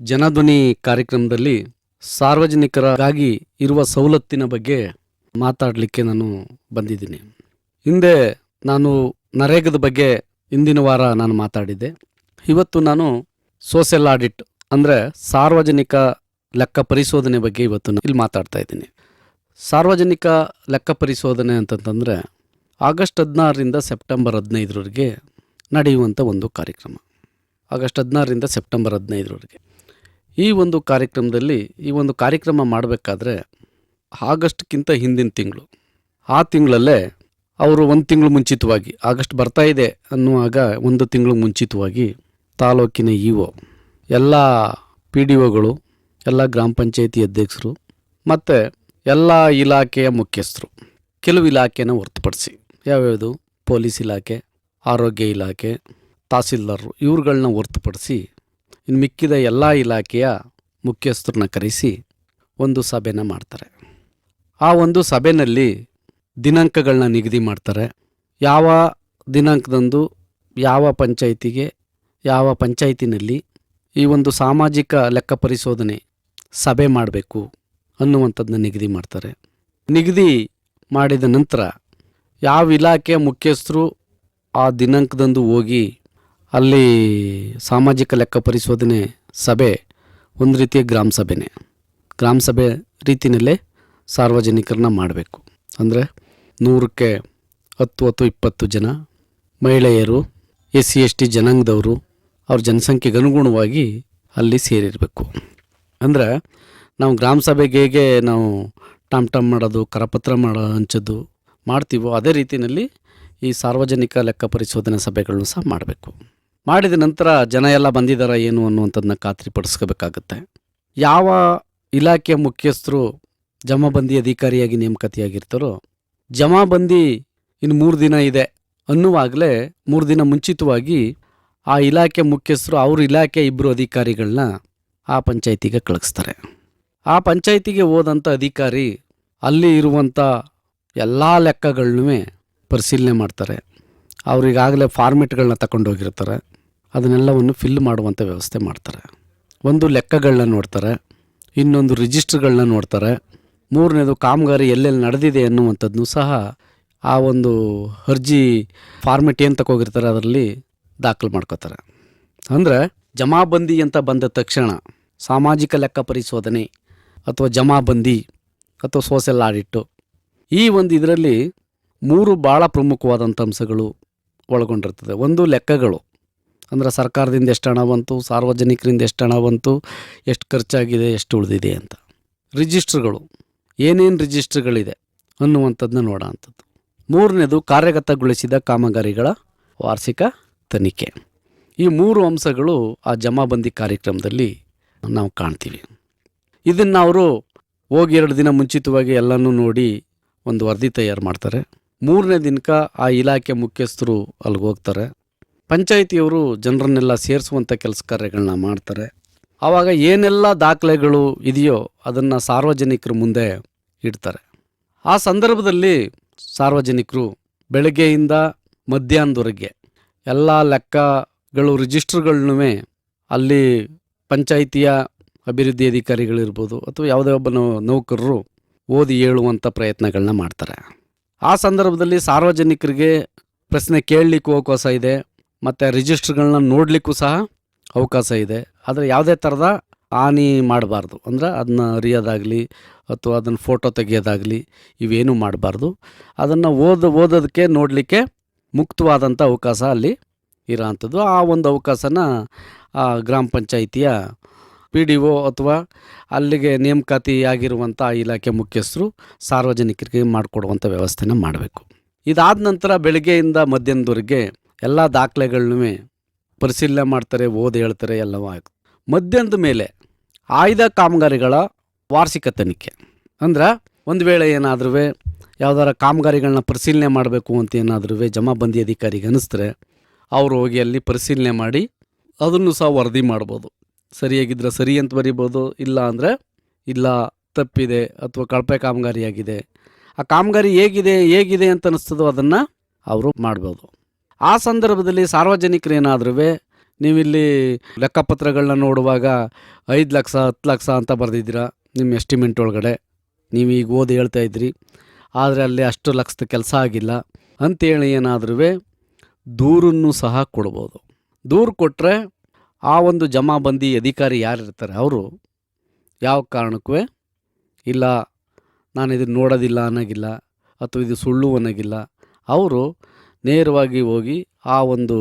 ಜನಧ್ವನಿ ಕಾರ್ಯಕ್ರಮದಲ್ಲಿ ಸಾರ್ವಜನಿಕರಿಗಾಗಿ ಇರುವ ಸವಲತ್ತಿನ ಬಗ್ಗೆ ಮಾತಾಡಲಿಕ್ಕೆ ನಾನು ಬಂದಿದ್ದೀನಿ. ಹಿಂದೆ ನಾನು ನರೇಗದ ಬಗ್ಗೆ ಹಿಂದಿನ ವಾರ ನಾನು ಮಾತಾಡಿದ್ದೆ. ಇವತ್ತು ನಾನು ಸೋಷಿಯಲ್ ಆಡಿಟ್ ಅಂದರೆ ಸಾರ್ವಜನಿಕ ಲೆಕ್ಕ ಪರಿಶೋಧನೆ ಬಗ್ಗೆ ಇವತ್ತು ಇಲ್ಲಿ ಮಾತಾಡ್ತಾ ಇದ್ದೀನಿ. ಸಾರ್ವಜನಿಕ ಲೆಕ್ಕ ಪರಿಶೋಧನೆ ಅಂತಂತಂದರೆ ಆಗಸ್ಟ್ ಹದಿನಾರರಿಂದ ಸೆಪ್ಟೆಂಬರ್ ಹದಿನೈದರವರೆಗೆ ನಡೆಯುವಂಥ ಒಂದು ಕಾರ್ಯಕ್ರಮ. ಆಗಸ್ಟ್ ಹದಿನಾರರಿಂದ ಸೆಪ್ಟೆಂಬರ್ ಹದಿನೈದರವರೆಗೆ. ಈ ಒಂದು ಕಾರ್ಯಕ್ರಮದಲ್ಲಿ, ಈ ಒಂದು ಕಾರ್ಯಕ್ರಮ ಮಾಡಬೇಕಾದ್ರೆ ಆಗಸ್ಟ್ಗಿಂತ ಹಿಂದಿನ ತಿಂಗಳು. ಆ ತಿಂಗಳಲ್ಲೇ ಅವರು ಒಂದು ತಿಂಗಳು ಮುಂಚಿತವಾಗಿ, ಆಗಸ್ಟ್ ಬರ್ತಾ ಇದೆ ಅನ್ನುವಾಗ ಒಂದು ತಿಂಗಳು ಮುಂಚಿತವಾಗಿ ತಾಲೂಕಿನ ಇ ಒ ಎಲ್ಲ ಪಿ ಡಿ ಒಗಳು, ಎಲ್ಲ ಗ್ರಾಮ ಪಂಚಾಯತಿ ಅಧ್ಯಕ್ಷರು, ಮತ್ತು ಎಲ್ಲ ಇಲಾಖೆಯ ಮುಖ್ಯಸ್ಥರು, ಕೆಲವು ಇಲಾಖೆನ ಹೊರತುಪಡಿಸಿ. ಯಾವ್ಯಾವುದು? ಪೊಲೀಸ್ ಇಲಾಖೆ, ಆರೋಗ್ಯ ಇಲಾಖೆ ತಹಸೀಲ್ದಾರರು ಇವ್ರುಗಳನ್ನ ಹೊರತುಪಡಿಸಿ ಇನ್ನು ಮಿಕ್ಕಿದ ಎಲ್ಲ ಇಲಾಖೆಯ ಮುಖ್ಯಸ್ಥರನ್ನ ಕರೆಸಿ ಒಂದು ಸಭೆನ ಮಾಡ್ತಾರೆ. ಆ ಒಂದು ಸಭೆಯಲ್ಲಿ ದಿನಾಂಕಗಳನ್ನ ನಿಗದಿ ಮಾಡ್ತಾರೆ. ಯಾವ ದಿನಾಂಕದಂದು ಯಾವ ಪಂಚಾಯಿತಿಗೆ, ಯಾವ ಪಂಚಾಯಿತಿನಲ್ಲಿ ಈ ಒಂದು ಸಾಮಾಜಿಕ ಲೆಕ್ಕ ಪರಿಶೋಧನೆ ಸಭೆ ಮಾಡಬೇಕು ಅನ್ನುವಂಥದ್ದನ್ನ ನಿಗದಿ ಮಾಡ್ತಾರೆ. ನಿಗದಿ ಮಾಡಿದ ನಂತರ ಯಾವ ಇಲಾಖೆಯ ಮುಖ್ಯಸ್ಥರು ಆ ದಿನಾಂಕದಂದು ಹೋಗಿ ಅಲ್ಲಿ ಸಾಮಾಜಿಕ ಲೆಕ್ಕ ಪರಿಶೋಧನೆ ಸಭೆ ಒಂದು ರೀತಿಯ ಗ್ರಾಮ ಸಭೆನೇ. ಗ್ರಾಮ ಸಭೆ ರೀತಿಯಲ್ಲೇ ಸಾರ್ವಜನಿಕರನ್ನ ಮಾಡಬೇಕು. ಅಂದರೆ ನೂರಕ್ಕೆ ಹತ್ತು ಹತ್ತು ಇಪ್ಪತ್ತು ಜನ ಮಹಿಳೆಯರು, ಎಸ್ ಸಿ ಎಸ್ ಟಿ ಜನಾಂಗದವರು ಅವ್ರ ಜನಸಂಖ್ಯೆಗೆ ಅನುಗುಣವಾಗಿ ಅಲ್ಲಿ ಸೇರಿರಬೇಕು. ಅಂದರೆ ನಾವು ಗ್ರಾಮ ಸಭೆಗೆ ಹೇಗೆ ನಾವು ಟಾಮ್ ಟಾಮ್ ಮಾಡೋದು, ಕರಪತ್ರ ಮಾಡೋ ಹಂಚೋದು ಮಾಡ್ತೀವೋ ಅದೇ ರೀತಿಯಲ್ಲಿ ಈ ಸಾರ್ವಜನಿಕ ಲೆಕ್ಕ ಪರಿಶೋಧನೆ ಸಭೆಗಳನ್ನು ಸಹ ಮಾಡಬೇಕು. ಮಾಡಿದ ನಂತರ ಜನ ಎಲ್ಲ ಬಂದಿದ್ದಾರೆ ಏನು ಅನ್ನುವಂಥದ್ದನ್ನ ಖಾತ್ರಿಪಡಿಸ್ಕೋಬೇಕಾಗತ್ತೆ. ಯಾವ ಇಲಾಖೆಯ ಮುಖ್ಯಸ್ಥರು ಜಮಾಬಂದಿ ಅಧಿಕಾರಿಯಾಗಿ ನೇಮಕತಿಯಾಗಿರ್ತಾರೋ, ಜಮಾಬಂದಿ ಇನ್ನು ಮೂರು ದಿನ ಇದೆ ಅನ್ನುವಾಗಲೇ ಮೂರು ದಿನ ಮುಂಚಿತವಾಗಿ ಆ ಇಲಾಖೆ ಮುಖ್ಯಸ್ಥರು, ಅವ್ರ ಇಲಾಖೆ ಇಬ್ಬರು ಅಧಿಕಾರಿಗಳನ್ನ ಆ ಪಂಚಾಯಿತಿಗೆ ಕಳಿಸ್ತಾರೆ. ಆ ಪಂಚಾಯಿತಿಗೆ ಹೋದಂಥ ಅಧಿಕಾರಿ ಅಲ್ಲಿ ಇರುವಂಥ ಎಲ್ಲ ಲೆಕ್ಕಗಳನ್ನೂ ಪರಿಶೀಲನೆ ಮಾಡ್ತಾರೆ. ಅವ್ರಿಗಾಗಲೇ ಫಾರ್ಮೆಟ್ಗಳನ್ನ ತಗೊಂಡೋಗಿರ್ತಾರೆ ಅದನ್ನೆಲ್ಲವನ್ನು ಫಿಲ್ ಮಾಡುವಂಥ ವ್ಯವಸ್ಥೆ ಮಾಡ್ತಾರೆ. ಒಂದು ಲೆಕ್ಕಗಳನ್ನ ನೋಡ್ತಾರೆ, ಇನ್ನೊಂದು ರಿಜಿಸ್ಟ್ರ್ಗಳನ್ನ ನೋಡ್ತಾರೆ, ಮೂರನೇದು ಕಾಮಗಾರಿ ಎಲ್ಲೆಲ್ಲಿ ನಡೆದಿದೆ ಅನ್ನುವಂಥದ್ದು ಸಹ ಆ ಒಂದು ಅರ್ಜಿ ಫಾರ್ಮೆಟ್ ಏನು ತಗೋಗಿರ್ತಾರೆ ಅದರಲ್ಲಿ ದಾಖಲು ಮಾಡ್ಕೋತಾರೆ. ಅಂದರೆ ಜಮಾಬಂದಿ ಅಂತ ಬಂದ ತಕ್ಷಣ ಸಾಮಾಜಿಕ ಲೆಕ್ಕ ಪರಿಶೋಧನೆ ಅಥವಾ ಜಮಾಬಂದಿ ಅಥವಾ ಸೋಷಿಯಲ್ ಆಡಿಟ್ಟು ಈ ಒಂದು ಇದರಲ್ಲಿ ಮೂರು ಭಾಳ ಪ್ರಮುಖವಾದಂಥ ಅಂಶಗಳು ಒಳಗೊಂಡಿರ್ತದೆ. ಒಂದು ಲೆಕ್ಕಗಳು. ಅಂದರೆ ಸರ್ಕಾರದಿಂದ ಎಷ್ಟು ಹಣ ಬಂತು, ಸಾರ್ವಜನಿಕರಿಂದ ಎಷ್ಟು ಹಣ ಬಂತು, ಎಷ್ಟು ಖರ್ಚಾಗಿದೆ, ಎಷ್ಟು ಉಳಿದಿದೆ ಅಂತ. ರಿಜಿಸ್ಟ್ರ್ಗಳು, ಏನೇನು ರಿಜಿಸ್ಟ್ರ್ಗಳಿದೆ ಅನ್ನುವಂಥದ್ದನ್ನ ನೋಡೋವಂಥದ್ದು ಮೂರನೇದು ಕಾರ್ಯಗತಗೊಳಿಸಿದ ಕಾಮಗಾರಿಗಳ ವಾರ್ಷಿಕ ತನಿಖೆ. ಈ ಮೂರು ಅಂಶಗಳು ಆ ಜಮಾಬಂದಿ ಕಾರ್ಯಕ್ರಮದಲ್ಲಿ ನಾವು ಕಾಣ್ತೀವಿ. ಇದನ್ನು ಅವರು ಹೋಗಿ ಎರಡು ದಿನ ಮುಂಚಿತವಾಗಿ ಎಲ್ಲನೂ ನೋಡಿ ಒಂದು ವರದಿ ತಯಾರು ಮಾಡ್ತಾರೆ. ಮೂರನೇ ದಿನಕ್ಕೆ ಆ ಇಲಾಖೆ ಮುಖ್ಯಸ್ಥರು ಅಲ್ಲಿಗೆ ಹೋಗ್ತಾರೆ. ಪಂಚಾಯಿತಿಯವರು ಜನರನ್ನೆಲ್ಲ ಸೇರಿಸುವಂಥ ಕೆಲಸ ಕಾರ್ಯಗಳನ್ನ ಮಾಡ್ತಾರೆ. ಆವಾಗ ಏನೆಲ್ಲ ದಾಖಲೆಗಳು ಇದೆಯೋ ಅದನ್ನು ಸಾರ್ವಜನಿಕರ ಮುಂದೆ ಇಡ್ತಾರೆ. ಆ ಸಂದರ್ಭದಲ್ಲಿ ಸಾರ್ವಜನಿಕರು ಬೆಳಗ್ಗೆಯಿಂದ ಮಧ್ಯಾಹ್ನದವರೆಗೆ ಎಲ್ಲ ಲೆಕ್ಕಗಳು ರಿಜಿಸ್ಟ್ರ್ಗಳನ್ನೂ ಅಲ್ಲಿ ಪಂಚಾಯಿತಿಯ ಅಭಿವೃದ್ಧಿ ಅಧಿಕಾರಿಗಳಿರ್ಬೋದು ಅಥವಾ ಯಾವುದೇ ಒಬ್ಬ ನೌಕರರು ಓದಿ ಹೇಳುವಂಥ ಪ್ರಯತ್ನಗಳನ್ನ ಮಾಡ್ತಾರೆ. ಆ ಸಂದರ್ಭದಲ್ಲಿ ಸಾರ್ವಜನಿಕರಿಗೆ ಪ್ರಶ್ನೆ ಕೇಳಲಿಕ್ಕೂ ಅವಕಾಶ ಇದೆ. ಮತ್ತು ರಿಜಿಸ್ಟ್ರ್ಗಳನ್ನ ನೋಡಲಿಕ್ಕೂ ಸಹ ಅವಕಾಶ ಇದೆ. ಆದರೆ ಯಾವುದೇ ಥರದ ಹಾನಿ ಮಾಡಬಾರ್ದು. ಅಂದ್ರೆ ಅದನ್ನ ಅರಿಯೋದಾಗಲಿ ಅಥವಾ ಅದನ್ನು ಫೋಟೋ ತೆಗೆಯೋದಾಗಲಿ ಇವೇನು ಮಾಡಬಾರ್ದು. ಅದನ್ನು ಓದ, ಓದೋದಕ್ಕೆ ನೋಡಲಿಕ್ಕೆ ಮುಕ್ತವಾದಂಥ ಅವಕಾಶ ಅಲ್ಲಿ ಇರೋವಂಥದ್ದು ಆ ಒಂದು ಅವಕಾಶನ ಆ ಗ್ರಾಮ ಪಂಚಾಯಿತಿಯ ಪಿ ಡಿ ಒ ಅಥವಾ ಅಲ್ಲಿಗೆ ನೇಮಕಾತಿ ಆಗಿರುವಂಥ ಇಲಾಖೆ ಮುಖ್ಯಸ್ಥರು ಸಾರ್ವಜನಿಕರಿಗೆ ಮಾಡಿಕೊಡುವಂಥ ವ್ಯವಸ್ಥೆನ ಮಾಡಬೇಕು. ಇದಾದ ನಂತರ ಬೆಳಗ್ಗೆಯಿಂದ ಮಧ್ಯಾಹ್ನದವರೆಗೆ ಎಲ್ಲ ದಾಖಲೆಗಳನ್ನೂ ಪರಿಶೀಲನೆ ಮಾಡ್ತಾರೆ, ಓದಿ ಹೇಳ್ತಾರೆ, ಎಲ್ಲವೂ ಆಗುತ್ತೆ ಮಧ್ಯಾಹ್ನದ ಮೇಲೆ ಆಯ್ದ ಕಾಮಗಾರಿಗಳ ವಾರ್ಷಿಕ ತನಿಖೆ ಅಂದ್ರೆ ಒಂದು ವೇಳೆ ಏನಾದ್ರೂ ಯಾವ್ದಾರ ಕಾಮಗಾರಿಗಳನ್ನ ಪರಿಶೀಲನೆ ಮಾಡಬೇಕು ಅಂತ ಏನಾದ್ರೂ ಜಮಾಬಂದಿ ಅಧಿಕಾರಿಗೆ ಅನಿಸಿದ್ರೆ ಅವರು ಹೋಗಿ ಅಲ್ಲಿ ಪರಿಶೀಲನೆ ಮಾಡಿ ಅದನ್ನು ಸಹ ವರದಿ ಮಾಡ್ಬೋದು. ಸರಿಯಾಗಿದ್ರೆ ಸರಿ ಅಂತ ಬರಿಬೋದು, ಇಲ್ಲ ಅಂದರೆ ಇಲ್ಲ ತಪ್ಪಿದೆ ಅಥವಾ ಕಳಪೆ ಕಾಮಗಾರಿಯಾಗಿದೆ. ಆ ಕಾಮಗಾರಿ ಹೇಗಿದೆ ಹೇಗಿದೆ ಅಂತ ಅನ್ನಿಸ್ತದೋ ಅದನ್ನು ಅವರು ಮಾಡ್ಬೋದು. ಆ ಸಂದರ್ಭದಲ್ಲಿ ಸಾರ್ವಜನಿಕರು ಏನಾದರೂ ನೀವಿಲ್ಲಿ ಲೆಕ್ಕಪತ್ರಗಳನ್ನ ನೋಡುವಾಗ ಐದು ಲಕ್ಷ, ಹತ್ತು ಲಕ್ಷ ಅಂತ ಬರೆದಿದ್ದೀರಾ ನಿಮ್ಮ ಎಸ್ಟಿಮೇಟ್ ಒಳಗಡೆ? ನೀವು ಈಗ ಓದಿ ಹೇಳ್ತಾ ಇದ್ರಿ. ಆದರೆ ಅಲ್ಲಿ ಅಷ್ಟು ಲಕ್ಷದ ಕೆಲಸ ಆಗಿಲ್ಲ. ಅಂತೇಳಿ ಏನಾದ್ರೂ ದೂರನ್ನು ಸಹ ಕೊಡ್ಬೋದು. ದೂರು ಕೊಟ್ಟರೆ ಆ ಒಂದು ಜಮಾಬಂದಿ ಅಧಿಕಾರಿ ಯಾರಿರ್ತಾರೆ ಅವರು? ಯಾವ ಕಾರಣಕ್ಕೂ ಇಲ್ಲ ನಾನು ಇದನ್ನು ನೋಡೋದಿಲ್ಲ ಅನ್ನೋಗಿಲ್ಲ, ಅಥವಾ ಇದು ಸುಳ್ಳು ಅನ್ನೋಗಿಲ್ಲ. ಅವರು ನೇರವಾಗಿ ಹೋಗಿ ಆ ಒಂದು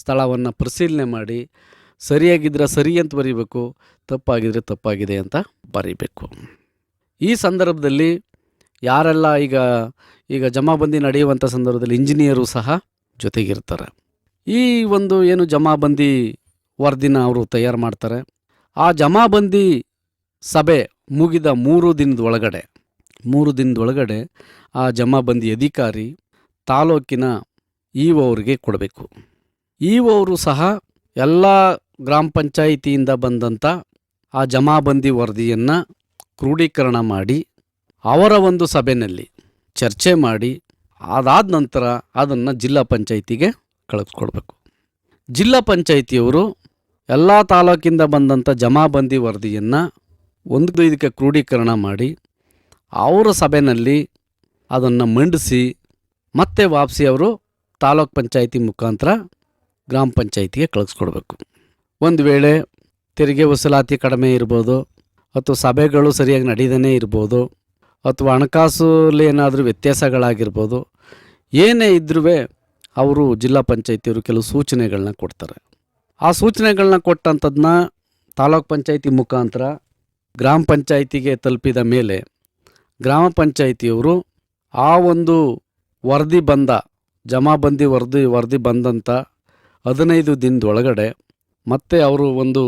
ಸ್ಥಳವನ್ನು ಪರಿಶೀಲನೆ ಮಾಡಿ ಸರಿಯಾಗಿದ್ದರೆ ಸರಿ ಅಂತ ಬರೀಬೇಕು ತಪ್ಪಾಗಿದ್ದರೆ ತಪ್ಪಾಗಿದೆ ಅಂತ ಬರೀಬೇಕು. ಈ ಸಂದರ್ಭದಲ್ಲಿ ಯಾರೆಲ್ಲ ಈಗ ಈಗ ಜಮಾಬಂದಿ ನಡೆಯುವಂಥ ಸಂದರ್ಭದಲ್ಲಿ ಇಂಜಿನಿಯರು ಸಹ ಜೊತೆಗಿರ್ತಾರೆ. ಈ ಒಂದು ಏನು ಜಮಾಬಂದಿ ವರದಿನ ಅವರು ತಯಾರು ಮಾಡ್ತಾರೆ, ಆ ಜಮಾಬಂದಿ ಸಭೆ ಮುಗಿದ ಮೂರು ದಿನದ ಒಳಗಡೆ, ಮೂರು ದಿನದ ಒಳಗಡೆ ಆ ಜಮಾಬಂದಿ ಅಧಿಕಾರಿ ತಾಲೂಕಿನ ಇ ಕೊಡಬೇಕು. ಇ ಅವರು ಸಹ ಎಲ್ಲ ಗ್ರಾಮ ಪಂಚಾಯಿತಿಯಿಂದ ಬಂದಂಥ ಆ ಜಮಾಬಂದಿ ವರದಿಯನ್ನು ಕ್ರೋಢೀಕರಣ ಮಾಡಿ ಅವರ ಒಂದು ಸಭೆಯಲ್ಲಿ ಚರ್ಚೆ ಮಾಡಿ ಅದಾದ ನಂತರ ಅದನ್ನು ಜಿಲ್ಲಾ ಪಂಚಾಯಿತಿಗೆ ಕಳಿಸ್ಕೊಡ್ಬೇಕು. ಜಿಲ್ಲಾ ಪಂಚಾಯಿತಿಯವರು ಎಲ್ಲ ತಾಲೂಕಿಂದ ಬಂದಂಥ ಜಮಾಬಂದಿ ವರದಿಯನ್ನು ಒಂದು ಇದಕ್ಕೆ ಕ್ರೋಢೀಕರಣ ಮಾಡಿ ಅವರ ಸಭೆಯಲ್ಲಿ ಅದನ್ನು ಮಂಡಿಸಿ ಮತ್ತೆ ವಾಪಸಿ ಅವರು ತಾಲೂಕ್ ಪಂಚಾಯಿತಿ ಮುಖಾಂತರ ಗ್ರಾಮ ಪಂಚಾಯಿತಿಗೆ ಕಳಿಸ್ಕೊಡ್ಬೇಕು. ಒಂದು ವೇಳೆ ತೆರಿಗೆ ವಸೂಲಾತಿ ಕಡಿಮೆ ಇರ್ಬೋದು, ಅಥವಾ ಸಭೆಗಳು ಸರಿಯಾಗಿ ನಡೀದೇ ಇರ್ಬೋದು, ಅಥವಾ ಹಣಕಾಸಲ್ಲಿ ಏನಾದರೂ ವ್ಯತ್ಯಾಸಗಳಾಗಿರ್ಬೋದು, ಏನೇ ಇದ್ರೂ ಅವರು ಜಿಲ್ಲಾ ಪಂಚಾಯಿತಿಯವರು ಕೆಲವು ಸೂಚನೆಗಳನ್ನ ಕೊಡ್ತಾರೆ. ಆ ಸೂಚನೆಗಳನ್ನ ಕೊಟ್ಟಂಥದ್ದನ್ನ ತಾಲೂಕ್ ಪಂಚಾಯಿತಿ ಮುಖಾಂತರ ಗ್ರಾಮ ಪಂಚಾಯಿತಿಗೆ ತಲುಪಿದ ಮೇಲೆ ಗ್ರಾಮ ಪಂಚಾಯಿತಿಯವರು ಆ ಒಂದು ವರದಿ ಬಂದ ಜಮಾಬಂದಿ ವರದಿ ವರದಿ ಬಂದಂಥ ಹದಿನೈದು ದಿನದೊಳಗಡೆ ಮತ್ತೆ ಅವರು ಒಂದು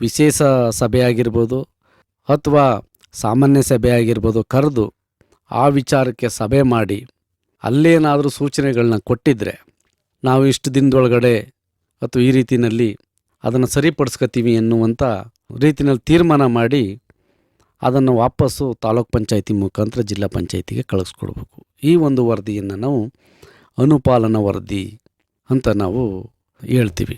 ವಿಶೇಷ ಸಭೆ ಆಗಿರ್ಬೋದು ಅಥವಾ ಸಾಮಾನ್ಯ ಸಭೆ ಆಗಿರ್ಬೋದು ಕರೆದು ಆ ವಿಚಾರಕ್ಕೆ ಸಭೆ ಮಾಡಿ ಅಲ್ಲೇನಾದರೂ ಸೂಚನೆಗಳನ್ನ ಕೊಟ್ಟಿದ್ದರೆ ನಾವು ಇಷ್ಟು ದಿನದೊಳಗಡೆ ಅಥವಾ ಈ ರೀತಿಯಲ್ಲಿ ಅದನ್ನು ಸರಿಪಡಿಸ್ಕೊತೀವಿ ಎನ್ನುವಂಥ ರೀತಿಯಲ್ಲಿ ತೀರ್ಮಾನ ಮಾಡಿ ಅದನ್ನು ವಾಪಸ್ಸು ತಾಲೂಕ್ ಪಂಚಾಯಿತಿ ಮುಖಾಂತರ ಜಿಲ್ಲಾ ಪಂಚಾಯಿತಿಗೆ ಕಳಿಸ್ಕೊಡ್ಬೇಕು. ಈ ಒಂದು ವರದಿಯನ್ನು ನಾವು ಅನುಪಾಲನಾ ವರದಿ ಅಂತ ನಾವು ಹೇಳ್ತೀವಿ.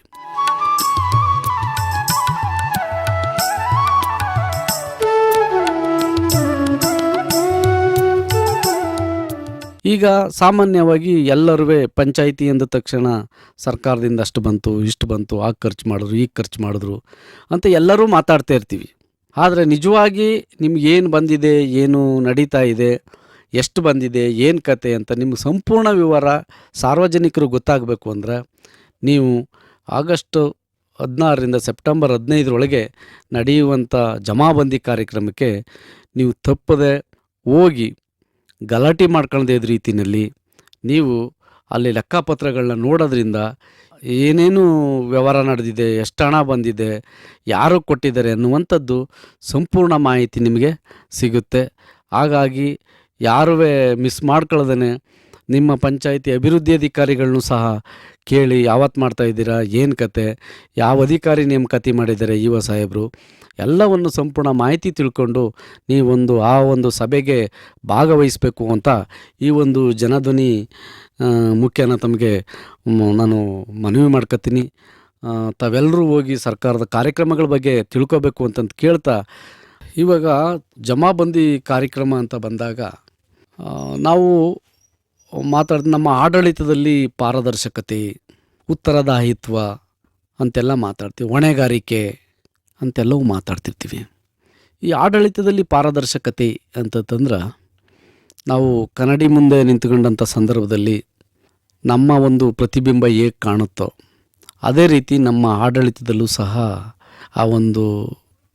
ಈಗ ಸಾಮಾನ್ಯವಾಗಿ ಎಲ್ಲರೂ ಪಂಚಾಯಿತಿ ಎಂದ ತಕ್ಷಣ ಸರ್ಕಾರದಿಂದ ಅಷ್ಟು ಬಂತು, ಇಷ್ಟು ಬಂತು, ಆ ಖರ್ಚು ಮಾಡಿದ್ರು ಈಗ ಖರ್ಚು ಮಾಡಿದ್ರು ಅಂತ ಎಲ್ಲರೂ ಮಾತಾಡ್ತಾ ಇರ್ತೀವಿ. ಆದರೆ ನಿಜವಾಗಿ ನಿಮ್ಗೆ ಏನು ಬಂದಿದೆ, ಏನು ನಡೀತಾ ಇದೆ ಎಷ್ಟು ಬಂದಿದೆ, ಏನು ಕತೆ ಅಂತ ನಿಮ್ಮ ಸಂಪೂರ್ಣ ವಿವರ ಸಾರ್ವಜನಿಕರು ಗೊತ್ತಾಗಬೇಕು ಅಂದ್ರೆ ನೀವು ಆಗಸ್ಟ್ ಹದಿನಾರರಿಂದ ಸೆಪ್ಟೆಂಬರ್ ಹದಿನೈದರೊಳಗೆ ನಡೆಯುವಂಥ ಜಮಾಬಂದಿ ಕಾರ್ಯಕ್ರಮಕ್ಕೆ ನೀವು ತಪ್ಪದೆ ಹೋಗಿ ಗಲಾಟೆ ಮಾಡ್ಕೊಳ್ಳದೇ ಇದ್ದ ರೀತಿಯಲ್ಲಿ. ನೀವು ಅಲ್ಲಿ ಲೆಕ್ಕಪತ್ರಗಳನ್ನ ನೋಡೋದ್ರಿಂದ ಏನೇನು ವ್ಯವಹಾರ ನಡೆದಿದೆ, ಎಷ್ಟು ಹಣ ಬಂದಿದೆ, ಯಾರು ಕೊಟ್ಟಿದ್ದಾರೆ ಅನ್ನುವಂಥದ್ದು ಸಂಪೂರ್ಣ ಮಾಹಿತಿ ನಿಮಗೆ ಸಿಗುತ್ತೆ. ಹಾಗಾಗಿ ಯಾರೂ ಮಿಸ್ ಮಾಡ್ಕೊಳ್ಳದೇ ನಿಮ್ಮ ಪಂಚಾಯಿತಿ ಅಭಿವೃದ್ಧಿ ಅಧಿಕಾರಿಗಳನ್ನೂ ಸಹ ಕೇಳಿ ಯಾವತ್ತು ಮಾಡ್ತಾ ಇದ್ದೀರಾ, ಏನು ಕತೆ, ಯಾವ ಅಧಿಕಾರಿ ನೇಮಕಾತಿ ಮಾಡಿದ್ದಾರೆ ಯುವ ಸಾಹೇಬರು, ಎಲ್ಲವನ್ನು ಸಂಪೂರ್ಣ ಮಾಹಿತಿ ತಿಳ್ಕೊಂಡು ನೀವೊಂದು ಆ ಒಂದು ಸಭೆಗೆ ಭಾಗವಹಿಸಬೇಕು ಅಂತ ಈ ಒಂದು ಜನಧ್ವನಿ ಮುಖ್ಯನ ತಮಗೆ ನಾನು ಮನವಿ ಮಾಡ್ಕೊತೀನಿ ತಾವೆಲ್ಲರೂ ಹೋಗಿ ಸರ್ಕಾರದ ಕಾರ್ಯಕ್ರಮಗಳ ಬಗ್ಗೆ ತಿಳ್ಕೊಬೇಕು ಅಂತಂದು ಕೇಳ್ತಾ, ಇವಾಗ ಜಮಾಬಂದಿ ಕಾರ್ಯಕ್ರಮ ಅಂತ ಬಂದಾಗ ನಾವು ಮಾತಾಡ್, ನಮ್ಮ ಆಡಳಿತದಲ್ಲಿ ಪಾರದರ್ಶಕತೆ, ಉತ್ತರದಾಯಿತ್ವ ಅಂತೆಲ್ಲ ಮಾತಾಡ್ತೀವಿ, ಹೊಣೆಗಾರಿಕೆ ಅಂತೆಲ್ಲವೂ ಮಾತಾಡ್ತಿರ್ತೀವಿ. ಈ ಆಡಳಿತದಲ್ಲಿ ಪಾರದರ್ಶಕತೆ ಅಂತಂದ್ರೆ ನಾವು ಕನ್ನಡಿ ಮುಂದೆ ನಿಂತ್ಕೊಂಡಂಥ ಸಂದರ್ಭದಲ್ಲಿ ನಮ್ಮ ಒಂದು ಪ್ರತಿಬಿಂಬ ಹೇಗೆ ಕಾಣುತ್ತೋ, ಅದೇ ರೀತಿ ನಮ್ಮ ಆಡಳಿತದಲ್ಲೂ ಸಹ ಆ ಒಂದು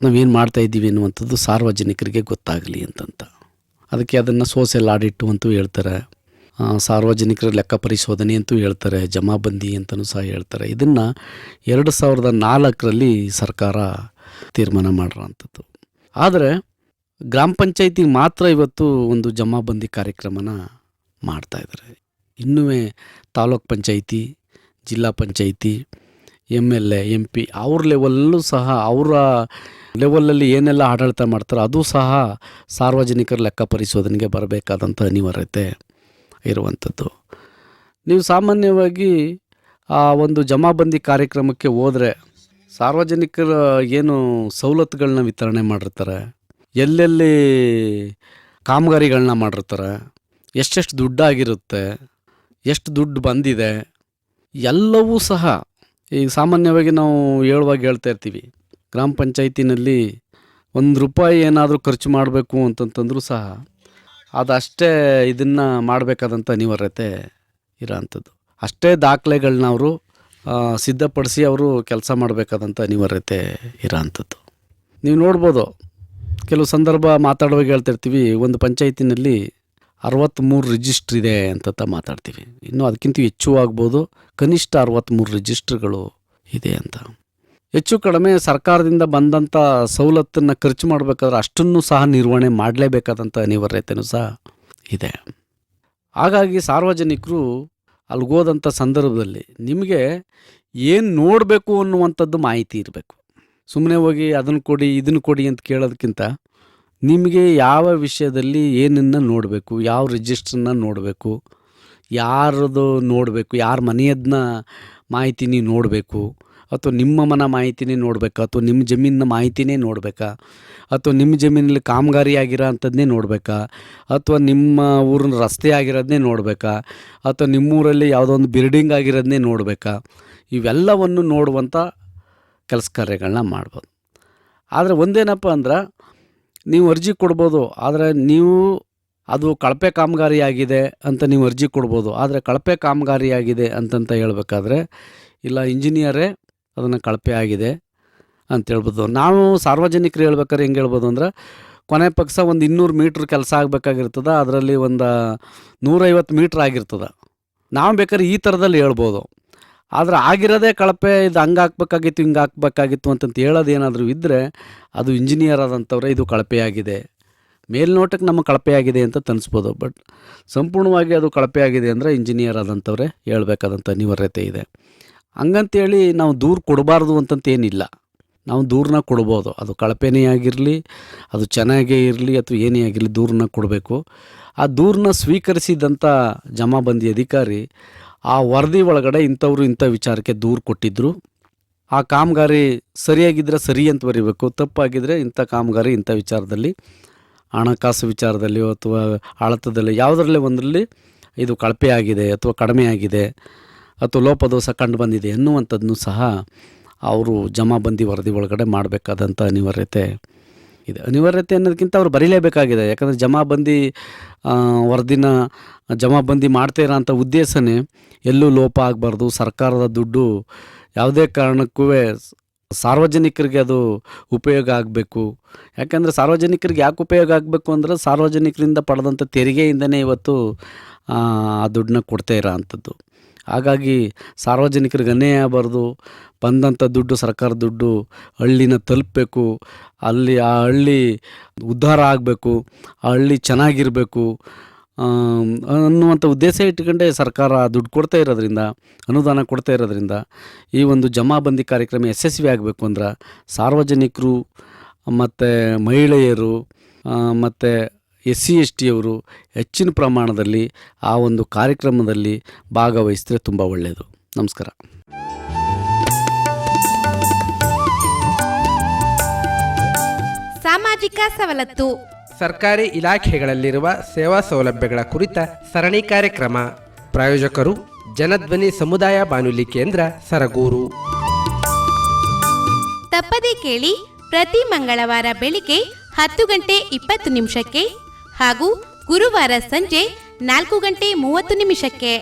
ನಾವೇನು ಮಾಡ್ತಾಯಿದ್ದೀವಿ ಅನ್ನುವಂಥದ್ದು ಸಾರ್ವಜನಿಕರಿಗೆ ಗೊತ್ತಾಗಲಿ ಅಂತಂತ. ಅದಕ್ಕೆ ಅದನ್ನು ಸೋಷಿಯಲ್ ಆಡಿಟ್ಟು ಅಂತೂ ಹೇಳ್ತಾರೆ. ಸಾರ್ವಜನಿಕರ ಲೆಕ್ಕ ಪರಿಶೋಧನೆ ಅಂತೂ ಹೇಳ್ತಾರೆ ಜಮಾಬಂದಿ ಅಂತಲೂ ಸಹ ಹೇಳ್ತಾರೆ. ಇದನ್ನು ಎರಡು ಸಾವಿರದ ನಾಲ್ಕರಲ್ಲಿ ಸರ್ಕಾರ ತೀರ್ಮಾನ ಮಾಡಿರೋವಂಥದ್ದು ಆದರೆ ಗ್ರಾಮ ಪಂಚಾಯತಿಗೆ ಮಾತ್ರ ಇವತ್ತು ಒಂದು ಜಮಾಬಂದಿ ಕಾರ್ಯಕ್ರಮನ ಮಾಡ್ತಾಯಿದ್ದಾರೆ ಇನ್ನೂ taluk panchayat, zilla panchayat M L A M P ಅವ್ರ ಲೆವೆಲ್ಲೂ ಸಹ ಅವರ ಲೆವೆಲಲ್ಲಿ ಏನೆಲ್ಲ ಆಡಳಿತ ಮಾಡ್ತಾರೋ ಅದು ಸಹ ಸಾರ್ವಜನಿಕರ ಲೆಕ್ಕ ಪರಿಶೋಧನೆಗೆ ಬರಬೇಕಾದಂಥ ಅನಿವಾರ್ಯತೆ ಇರುವಂಥದ್ದು. ನೀವು ಸಾಮಾನ್ಯವಾಗಿ ಆ ಒಂದು ಜಮಾಬಂದಿ ಕಾರ್ಯಕ್ರಮಕ್ಕೆ ಹೋದರೆ ಸಾರ್ವಜನಿಕರ ಏನು ಸವಲತ್ತುಗಳನ್ನ ವಿತರಣೆ ಮಾಡಿರ್ತಾರೆ, ಎಲ್ಲೆಲ್ಲಿ ಕಾಮಗಾರಿಗಳನ್ನ ಮಾಡಿರ್ತಾರೆ, ಎಷ್ಟೆಷ್ಟು ದುಡ್ಡಾಗಿರುತ್ತೆ, ಎಷ್ಟು ದುಡ್ಡು ಬಂದಿದೆ, ಎಲ್ಲವೂ ಸಹ ಈಗ ಸಾಮಾನ್ಯವಾಗಿ ನಾವು ಹೇಳುವಾಗ ಹೇಳ್ತಾ ಇರ್ತೀವಿ, ಗ್ರಾಮ ಪಂಚಾಯತಿನಲ್ಲಿ ಒಂದು ರೂಪಾಯಿ ಏನಾದರೂ ಖರ್ಚು ಮಾಡಬೇಕು ಅಂತಂತಂದ್ರೂ ಸಹ ಅದಷ್ಟೇ ಇದನ್ನು ಮಾಡಬೇಕಾದಂಥ ಅನಿವಾರ್ಯತೆ ಇರೋಂಥದ್ದು. ಅಷ್ಟೇ ದಾಖಲೆಗಳನ್ನ ಅವರು ಸಿದ್ಧಪಡಿಸಿ ಅವರು ಕೆಲಸ ಮಾಡಬೇಕಾದಂಥ ಅನಿವಾರ್ಯತೆ ಇರೋಂಥದ್ದು. ನೀವು ನೋಡ್ಬೋದು, ಕೆಲವು ಸಂದರ್ಭ ಮಾತಾಡುವಾಗ ಹೇಳ್ತಿರ್ತೀವಿ ಒಂದು ಪಂಚಾಯತಿನಲ್ಲಿ ಅರವತ್ತ್ಮೂರು ರಿಜಿಸ್ಟ್ರ್ ಇದೆ ಅಂತ ಮಾತಾಡ್ತೀವಿ. ಇನ್ನೂ ಅದಕ್ಕಿಂತ ಹೆಚ್ಚು ಆಗ್ಬೋದು ಕನಿಷ್ಠ ಅರವತ್ತ್ಮೂರು ರಿಜಿಸ್ಟ್ರ್ಗಳು ಇದೆ ಅಂತ. ಹೆಚ್ಚು ಕಡಿಮೆ ಸರ್ಕಾರದಿಂದ ಬಂದಂಥ ಸವಲತ್ತನ್ನು ಖರ್ಚು ಮಾಡಬೇಕಾದ್ರೆ ಅಷ್ಟನ್ನು ಸಹ ನಿರ್ವಹಣೆ ಮಾಡಲೇಬೇಕಾದಂಥ ಅನಿವಾರ್ಯತೆಯೂ ಸಹ ಇದೆ. ಹಾಗಾಗಿ ಸಾರ್ವಜನಿಕರು ಅಲ್ಗೋದಂಥ ಸಂದರ್ಭದಲ್ಲಿ ನಿಮಗೆ ಏನು ನೋಡಬೇಕು ಅನ್ನುವಂಥದ್ದು ಮಾಹಿತಿ ಇರಬೇಕು. ಸುಮ್ಮನೆ ಹೋಗಿ ಅದನ್ನು ಕೊಡಿ, ಇದನ್ನು ಕೊಡಿ ಅಂತ ಕೇಳೋದಕ್ಕಿಂತ ನಿಮಗೆ ಯಾವ ವಿಷಯದಲ್ಲಿ ಏನನ್ನು ನೋಡಬೇಕು, ಯಾವ ರಿಜಿಸ್ಟ್ರನ್ನ ನೋಡಬೇಕು, ಯಾರದು ನೋಡಬೇಕು, ಯಾರ ಮನೆಯದನ್ನ ಮಾಹಿತಿ ನೀವು ನೋಡಬೇಕು, ಅಥವಾ ನಿಮ್ಮ ಮನ ಮಾಹಿತಿನೇ ನೋಡಬೇಕಾ, ಅಥವಾ ನಿಮ್ಮ ಜಮೀನಿನ ಮಾಹಿತಿನೇ ನೋಡಬೇಕಾ, ಅಥವಾ ನಿಮ್ಮ ಜಮೀನಲ್ಲಿ ಕಾಮಗಾರಿ ಆಗಿರೋ ಅಂಥದ್ದನ್ನೇ ನೋಡಬೇಕಾ, ಅಥವಾ ನಿಮ್ಮ ಊರಿನ ರಸ್ತೆ ಆಗಿರೋದನ್ನೇ ನೋಡಬೇಕಾ, ಅಥವಾ ನಿಮ್ಮೂರಲ್ಲಿ ಯಾವುದೋ ಒಂದು ಬಿಲ್ಡಿಂಗ್ ಆಗಿರೋದನ್ನೇ ನೋಡಬೇಕಾ, ಇವೆಲ್ಲವನ್ನು ನೋಡುವಂಥ ಕೆಲಸ ಕಾರ್ಯಗಳನ್ನ ಮಾಡ್ಬೋದು. ಆದರೆ ಒಂದೇನಪ್ಪ ಅಂದ್ರೆ ನೀವು ಅರ್ಜಿ ಕೊಡ್ಬೋದು, ಆದರೆ ನೀವು ಅದು ಕಳಪೆ ಕಾಮಗಾರಿಯಾಗಿದೆ ಅಂತ ನೀವು ಅರ್ಜಿ ಕೊಡ್ಬೋದು, ಆದರೆ ಕಳಪೆ ಕಾಮಗಾರಿಯಾಗಿದೆ ಅಂತಂತ ಹೇಳಬೇಕಾದ್ರೆ, ಇಲ್ಲ ಇಂಜಿನಿಯರೇ ಅದನ್ನು ಕಳಪೆ ಆಗಿದೆ ಅಂತ ಹೇಳ್ಬೋದು. ನಾವು ಸಾರ್ವಜನಿಕರು ಹೇಳ್ಬೇಕಾದ್ರೆ ಹೆಂಗೆ ಹೇಳ್ಬೋದು ಅಂದ್ರೆ, ಕೊನೆ ಪಕ್ಷ ಒಂದು ಇನ್ನೂರು ಮೀಟ್ರ್ ಕೆಲಸ ಆಗಬೇಕಾಗಿರ್ತದೆ, ಅದರಲ್ಲಿ ಒಂದು ನೂರೈವತ್ತು ಮೀಟ್ರ್ ಆಗಿರ್ತದೆ. ನಾವು ಬೇಕಾದ್ರೆ ಈ ಥರದಲ್ಲಿ ಹೇಳ್ಬೋದು. ಆದರೆ ಆಗಿರೋದೇ ಕಳಪೆ, ಇದು ಹಂಗೆ ಹಾಕ್ಬೇಕಾಗಿತ್ತು, ಹಿಂಗೆ ಹಾಕ್ಬೇಕಾಗಿತ್ತು ಅಂತಂತ ಹೇಳೋದು ಏನಾದರೂ ಇದ್ದರೆ ಅದು ಇಂಜಿನಿಯರ್ ಆದಂಥವ್ರೆ ಇದು ಕಳಪೆಯಾಗಿದೆ. ಮೇಲ್ನೋಟಕ್ಕೆ ನಮ್ಮ ಕಳಪೆಯಾಗಿದೆ ಅಂತ ತನಿಸ್ಬೋದು, ಬಟ್ ಸಂಪೂರ್ಣವಾಗಿ ಅದು ಕಳಪೆಯಾಗಿದೆ ಅಂದರೆ ಇಂಜಿನಿಯರ್ ಆದಂಥವ್ರೆ ಹೇಳಬೇಕಾದಂಥ ಅನಿವಾರ್ಯತೆ ಇದೆ. ಹಂಗಂತೇಳಿ ನಾವು ದೂರು ಕೊಡಬಾರ್ದು ಅಂತಂತೇನಿಲ್ಲ ನಾವು ದೂರನ್ನ ಕೊಡ್ಬೋದು, ಅದು ಕಳಪೆನೇ ಆಗಿರಲಿ, ಅದು ಚೆನ್ನಾಗೇ ಇರಲಿ ಅಥವಾ ಏನೇ ಆಗಿರಲಿ ದೂರನ್ನ ಕೊಡಬೇಕು. ಆ ದೂರನ್ನ ಸ್ವೀಕರಿಸಿದಂಥ ಜಮಾಬಂದಿ ಅಧಿಕಾರಿ ಆ ವರದಿ ಒಳಗಡೆ ಇಂಥವ್ರು ಇಂಥ ವಿಚಾರಕ್ಕೆ ದೂರು ಕೊಟ್ಟಿದ್ದರು ಆ ಕಾಮಗಾರಿ ಸರಿಯಾಗಿದ್ದರೆ ಸರಿ ಅಂತ ಬರೀಬೇಕು ತಪ್ಪಾಗಿದ್ದರೆ ಇಂಥ ಕಾಮಗಾರಿ, ಇಂಥ ವಿಚಾರದಲ್ಲಿ, ಹಣಕಾಸು ವಿಚಾರದಲ್ಲಿ ಅಥವಾ ಆಳತದಲ್ಲಿ ಯಾವುದರಲ್ಲಿ ಒಂದರಲ್ಲಿ ಇದು ಕಳಪೆ ಆಗಿದೆ ಅಥವಾ ಕಡಿಮೆ ಆಗಿದೆ ಅಥವಾ ಲೋಪದೋಷ ಕಂಡು ಬಂದಿದೆ ಎನ್ನುವಂಥದ್ದನ್ನು ಸಹ ಅವರು ಜಮಾಬಂದಿ ವರದಿ ಒಳಗಡೆ ಮಾಡಬೇಕಾದಂಥ ಅನಿವಾರ್ಯತೆ ಇದೆ. ಅನಿವಾರ್ಯತೆ ಅನ್ನೋದಕ್ಕಿಂತ ಅವ್ರು ಬರೀಲೇಬೇಕಾಗಿದೆ. ಯಾಕಂದರೆ ಜಮಾಬಂದಿ ವರದಿನ ಜಮಾಬಂದಿ ಮಾಡ್ತಾ ಇರೋಂಥ ಉದ್ದೇಶನೇ ಎಲ್ಲೂ ಲೋಪ ಆಗಬಾರ್ದು. ಸರ್ಕಾರದ ದುಡ್ಡು ಯಾವುದೇ ಕಾರಣಕ್ಕೂ ಸಾರ್ವಜನಿಕರಿಗೆ ಅದು ಉಪಯೋಗ ಆಗಬೇಕು. ಯಾಕಂದರೆ ಸಾರ್ವಜನಿಕರಿಗೆ ಯಾಕೆ ಉಪಯೋಗ ಆಗಬೇಕು ಅಂದ್ರೆ ಸಾರ್ವಜನಿಕರಿಂದ ಪಡೆದಂಥ ತೆರಿಗೆಯಿಂದನೇ ಇವತ್ತು, ಆ ದುಡ್ಡನ್ನ ಕೊಡ್ತಾ ಇರೋ ಅಂಥದ್ದು ಹಾಗಾಗಿ ಸಾರ್ವಜನಿಕರಿಗೆ ಅನ್ಯಾಯ ಆಗಬಾರ್ದು. ಬಂದಂಥ ದುಡ್ಡು ಸರ್ಕಾರ ದುಡ್ಡು, ಹಳ್ಳಿನ ತಲುಪಬೇಕು. ಅಲ್ಲಿ ಆ ಹಳ್ಳಿ ಉದ್ಧಾರ ಆಗಬೇಕು. ಆ ಹಳ್ಳಿ ಚೆನ್ನಾಗಿರಬೇಕು. ಅನ್ನುವಂಥ ಉದ್ದೇಶ ಇಟ್ಕೊಂಡೇ ಸರ್ಕಾರ ದುಡ್ಡು ಕೊಡ್ತಾ ಇರೋದ್ರಿಂದ, ಅನುದಾನ ಕೊಡ್ತಾ ಇರೋದ್ರಿಂದ ಈ ಒಂದು ಜಮಾಬಂದಿ ಕಾರ್ಯಕ್ರಮ ಯಶಸ್ವಿ ಆಗಬೇಕು ಅಂದ್ರೆ ಸಾರ್ವಜನಿಕರು, ಮತ್ತು ಮಹಿಳೆಯರು ಮತ್ತು ಎಸ್ ಸಿ ಎಸ್ ಟಿಯವರು ಹೆಚ್ಚಿನ ಪ್ರಮಾಣದಲ್ಲಿ ಆ ಒಂದು ಕಾರ್ಯಕ್ರಮದಲ್ಲಿ ಭಾಗವಹಿಸಿದ್ರೆ ತುಂಬ ಒಳ್ಳೆಯದು. ನಮಸ್ಕಾರ. ಸಾಮಾಜಿಕ ಸವಲತ್ತು. ಸರ್ಕಾರಿ ಇಲಾಖೆಗಳಲ್ಲಿರುವ ಸೇವಾ ಸೌಲಭ್ಯಗಳ ಕುರಿತ ಸರಣಿ ಕಾರ್ಯಕ್ರಮ. ಪ್ರಾಯೋಜಕರು ಜನಧ್ವನಿ ಸಮುದಾಯ ಬಾನುಲಿ ಕೇಂದ್ರ ಸರಗೂರು. ತಪ್ಪದೇ ಕೇಳಿ ಪ್ರತಿ ಮಂಗಳವಾರ ಬೆಳಿಗ್ಗೆ ಹತ್ತು ಗಂಟೆ ಇಪ್ಪತ್ತು ನಿಮಿಷಕ್ಕೆ ಹಾಗೂ ಗುರುವಾರ ಸಂಜೆ ನಾಲ್ಕು ಗಂಟೆ ಮೂವತ್ತು ನಿಮಿಷಕ್ಕೆ.